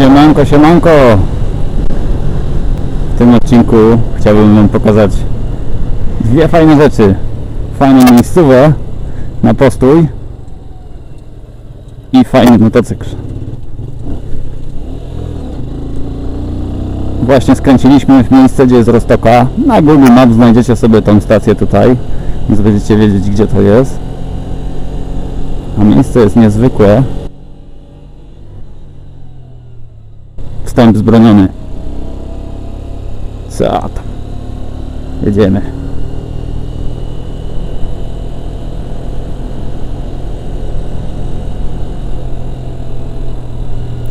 Siemanko, siemanko! W tym odcinku chciałbym Wam pokazać dwie fajne rzeczy. Fajną miejscówę na postój i fajny motocykl. Właśnie skręciliśmy w miejsce, gdzie jest Roztoka. Na Google Maps znajdziecie sobie tą stację tutaj, więc będziecie wiedzieć, gdzie to jest. A miejsce jest niezwykłe. Wstęp zbroniony. Co tam? Jedziemy.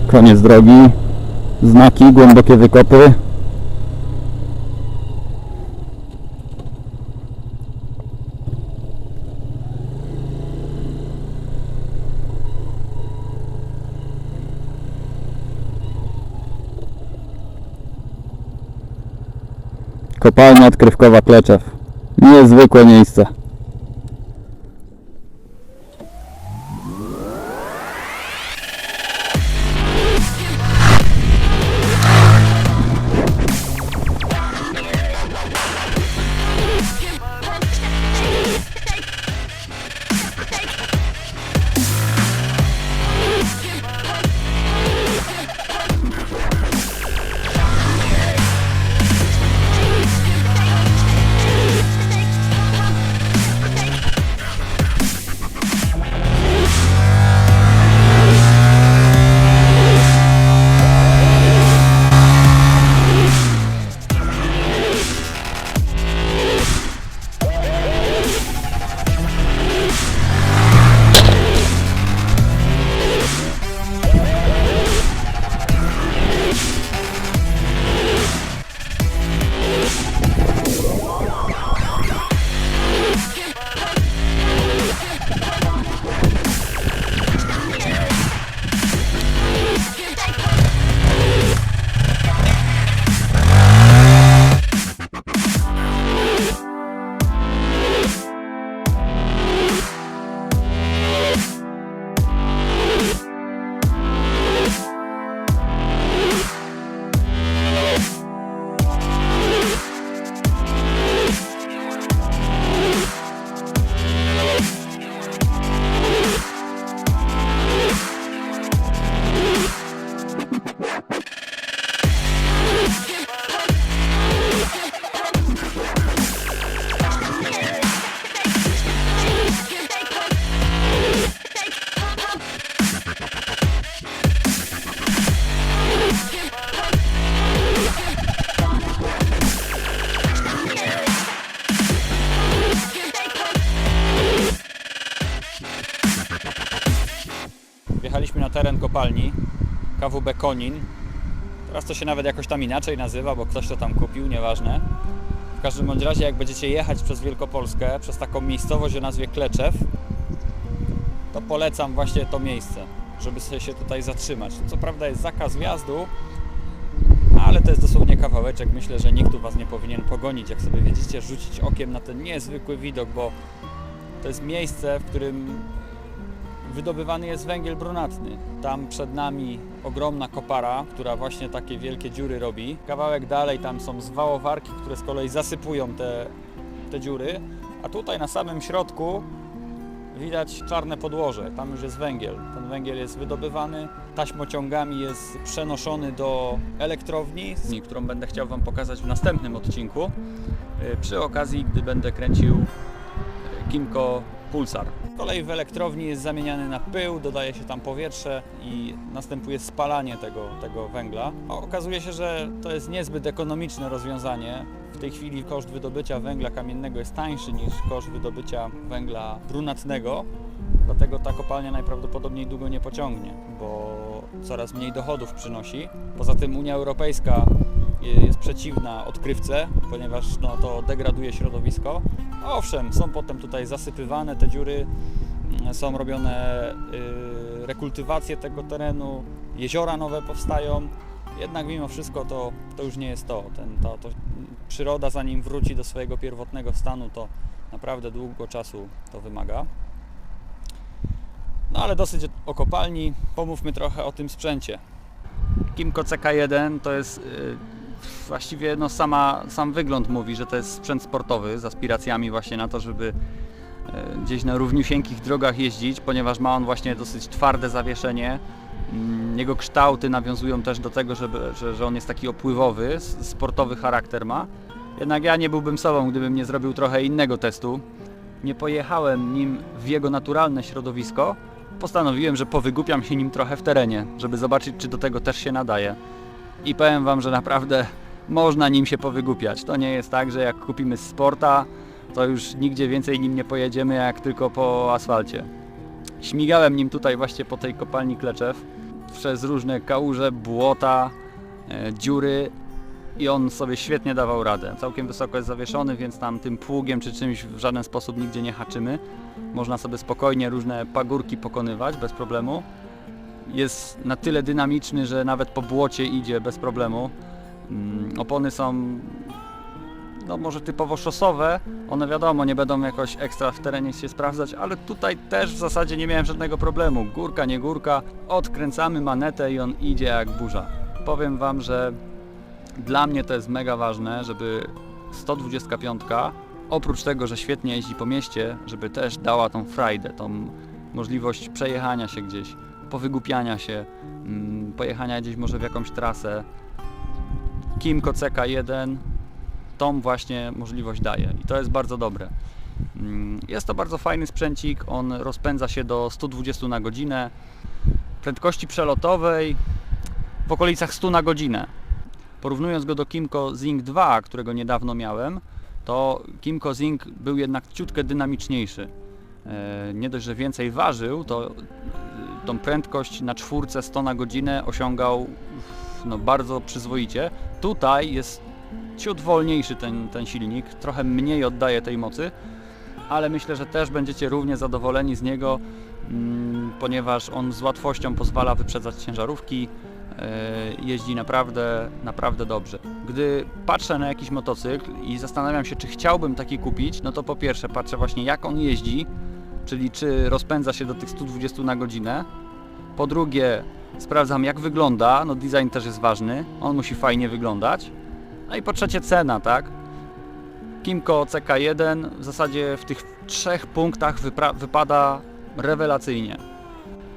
Koniec drogi. Znaki, głębokie wykopy. Kopalnia odkrywkowa Kleczew. Niezwykłe miejsce. Teren kopalni KWB Konin. Teraz to się nawet jakoś tam inaczej nazywa, bo ktoś to tam kupił, nieważne. W każdym bądź razie, jak będziecie jechać przez Wielkopolskę, przez taką miejscowość o nazwie Kleczew, to polecam właśnie to miejsce, żeby sobie się tutaj zatrzymać. Co prawda jest zakaz wjazdu, ale to jest dosłownie kawałeczek. Myślę, że nikt tu Was nie powinien pogonić. Jak sobie wiedzicie, rzucić okiem na ten niezwykły widok, bo to jest miejsce, w którym wydobywany jest węgiel brunatny. Tam przed nami ogromna kopara, która właśnie takie wielkie dziury robi. Kawałek dalej tam są zwałowarki, które z kolei zasypują te, te dziury, a tutaj na samym środku widać czarne podłoże. Tam już jest węgiel. Ten węgiel jest wydobywany, taśmociągami jest przenoszony do elektrowni, którą będę chciał Wam pokazać w następnym odcinku. y, Przy okazji, gdy będę kręcił y, Kimco Pulsar. Z kolei w elektrowni jest zamieniany na pył, dodaje się tam powietrze i następuje spalanie tego, tego węgla. Okazuje się, że to jest niezbyt ekonomiczne rozwiązanie. W tej chwili koszt wydobycia węgla kamiennego jest tańszy niż koszt wydobycia węgla brunatnego. Dlatego ta kopalnia najprawdopodobniej długo nie pociągnie, bo coraz mniej dochodów przynosi. Poza tym Unia Europejska jest przeciwna odkrywce, ponieważ no, to degraduje środowisko. Owszem, są potem tutaj zasypywane te dziury, mm, są robione y, rekultywacje tego terenu, jeziora nowe powstają, jednak mimo wszystko to, to już nie jest to. Ten, to, to. Przyroda zanim wróci do swojego pierwotnego stanu, to naprawdę długo czasu to wymaga. No ale dosyć o kopalni, pomówmy trochę o tym sprzęcie. Kimco CK1 to jest y, właściwie no sama, sam wygląd mówi, że to jest sprzęt sportowy z aspiracjami właśnie na to, żeby y, gdzieś na równiusieńkich drogach jeździć, ponieważ ma on właśnie dosyć twarde zawieszenie. Mm, Jego kształty nawiązują też do tego, żeby, że, że on jest taki opływowy, sportowy charakter ma. Jednak ja nie byłbym sobą, gdybym nie zrobił trochę innego testu. Nie pojechałem nim w jego naturalne środowisko. Postanowiłem, że powygłupiam się nim trochę w terenie, żeby zobaczyć, czy do tego też się nadaje. I powiem Wam, że naprawdę można nim się powygłupiać. To nie jest tak, że jak kupimy sporta, to już nigdzie więcej nim nie pojedziemy, jak tylko po asfalcie. Śmigałem nim tutaj właśnie po tej kopalni Kleczew przez różne kałuże, błota, e, dziury i on sobie świetnie dawał radę. Całkiem wysoko jest zawieszony, więc tam tym pługiem czy czymś w żaden sposób nigdzie nie haczymy. Można sobie spokojnie różne pagórki pokonywać bez problemu. Jest na tyle dynamiczny, że nawet po błocie idzie bez problemu. Mm, Opony są no może typowo szosowe, one wiadomo nie będą jakoś ekstra w terenie się sprawdzać, ale tutaj też w zasadzie nie miałem żadnego problemu. Górka, nie górka, odkręcamy manetę i on idzie jak burza. Powiem Wam, że dla mnie to jest mega ważne, żeby 125 oprócz tego, że świetnie jeździ po mieście, żeby też dała tą frajdę, tą możliwość przejechania się gdzieś, powygłupiania się, mm, pojechania gdzieś może w jakąś trasę. Kimco CK1 tą właśnie możliwość daje i to jest bardzo dobre. Mm, Jest to bardzo fajny sprzęcik, on rozpędza się do 120 na godzinę, prędkości przelotowej w okolicach 100 na godzinę. Porównując go do Kimco Zing 2, którego niedawno miałem, to Kimco Zing był jednak ciutkę dynamiczniejszy. E, Nie dość, że więcej ważył, to tą prędkość na czwórce 100 na godzinę osiągał no, bardzo przyzwoicie. Tutaj jest ciut wolniejszy ten, ten silnik, trochę mniej oddaje tej mocy, ale myślę, że też będziecie równie zadowoleni z niego, mm, ponieważ on z łatwością pozwala wyprzedzać ciężarówki, e, jeździ naprawdę, naprawdę dobrze. Gdy patrzę na jakiś motocykl i zastanawiam się, czy chciałbym taki kupić, no to po pierwsze patrzę właśnie jak on jeździ, czyli czy rozpędza się do tych 120 na godzinę. Po drugie sprawdzam jak wygląda, no design też jest ważny, on musi fajnie wyglądać. No i po trzecie cena, tak? Kimco CK1 w zasadzie w tych trzech punktach wypada rewelacyjnie,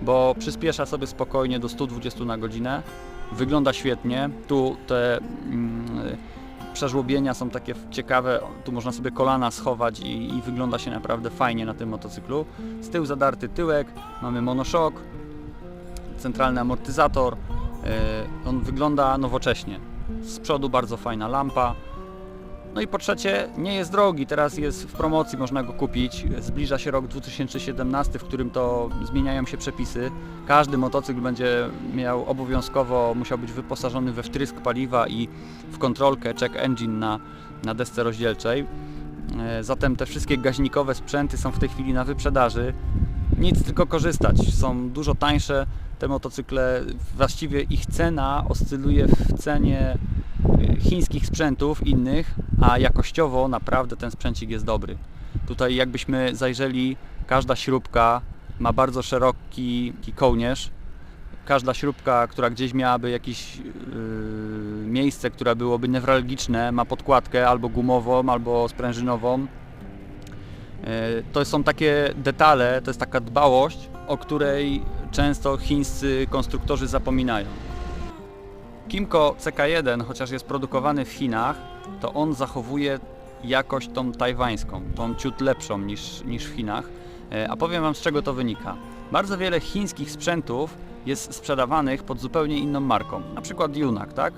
bo przyspiesza sobie spokojnie do 120 na godzinę, wygląda świetnie, tu te mm, przeżłobienia są takie ciekawe, tu można sobie kolana schować i, i wygląda się naprawdę fajnie na tym motocyklu. Z tyłu zadarty tyłek, mamy monoszok, centralny amortyzator, yy, on wygląda nowocześnie. Z przodu bardzo fajna lampa. No i po trzecie, nie jest drogi, teraz jest w promocji, można go kupić. Zbliża się rok 2017, w którym to zmieniają się przepisy. Każdy motocykl będzie miał obowiązkowo, musiał być wyposażony we wtrysk paliwa i w kontrolkę check engine na, na desce rozdzielczej. E, Zatem te wszystkie gaźnikowe sprzęty są w tej chwili na wyprzedaży. Nic tylko korzystać, są dużo tańsze te motocykle, właściwie ich cena oscyluje w cenie chińskich sprzętów innych, a jakościowo naprawdę ten sprzęcik jest dobry. Tutaj jakbyśmy zajrzeli, każda śrubka ma bardzo szeroki kołnierz. Każda śrubka, która gdzieś miałaby jakieś yy, miejsce, które byłoby newralgiczne, ma podkładkę albo gumową, albo sprężynową. E, To są takie detale, to jest taka dbałość, o której często chińscy konstruktorzy zapominają. Kimco CK1, chociaż jest produkowany w Chinach, to on zachowuje jakość tą tajwańską, tą ciut lepszą niż, niż w Chinach. E, A powiem Wam z czego to wynika. Bardzo wiele chińskich sprzętów jest sprzedawanych pod zupełnie inną marką. Na przykład Yunak, tak?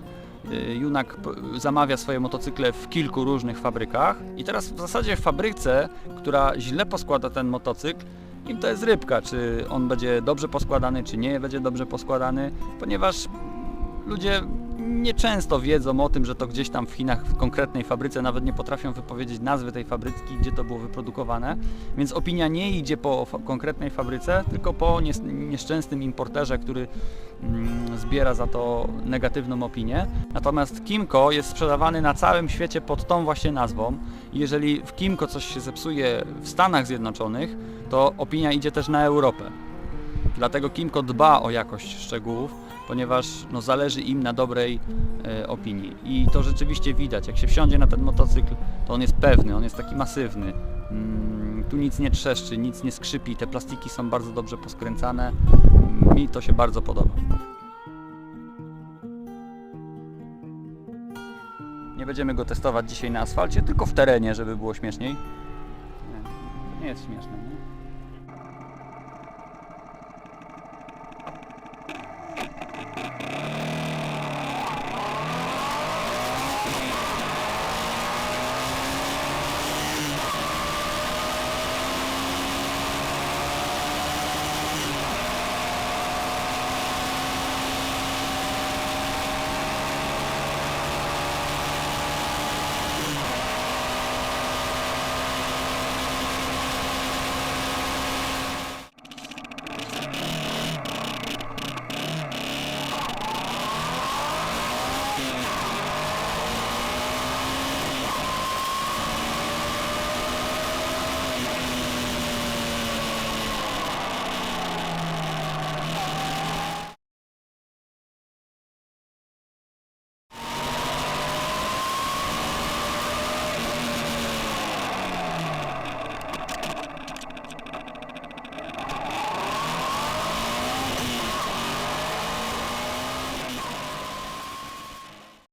Y, Junak zamawia swoje motocykle w kilku różnych fabrykach i teraz w zasadzie w fabryce, która źle poskłada ten motocykl, im to jest rybka, czy on będzie dobrze poskładany, czy nie będzie dobrze poskładany, ponieważ ludzie nieczęsto wiedzą o tym, że to gdzieś tam w Chinach w konkretnej fabryce nawet nie potrafią wypowiedzieć nazwy tej fabryki, gdzie to było wyprodukowane, więc opinia nie idzie po konkretnej fabryce, tylko po nies- nieszczęsnym importerze, który mm, zbiera za to negatywną opinię. Natomiast Kimco jest sprzedawany na całym świecie pod tą właśnie nazwą. Jeżeli w Kimco coś się zepsuje w Stanach Zjednoczonych, to opinia idzie też na Europę. Dlatego Kimco dba o jakość szczegółów ponieważ no, zależy im na dobrej e, opinii. I to rzeczywiście widać. Jak się wsiądzie na ten motocykl, to on jest pewny, on jest taki masywny. Mm, tu nic nie trzeszczy, nic nie skrzypi, te plastiki są bardzo dobrze poskręcane. Mi to się bardzo podoba. Nie będziemy go testować dzisiaj na asfalcie, tylko w terenie, żeby było śmieszniej. Nie, jest śmieszne, nie?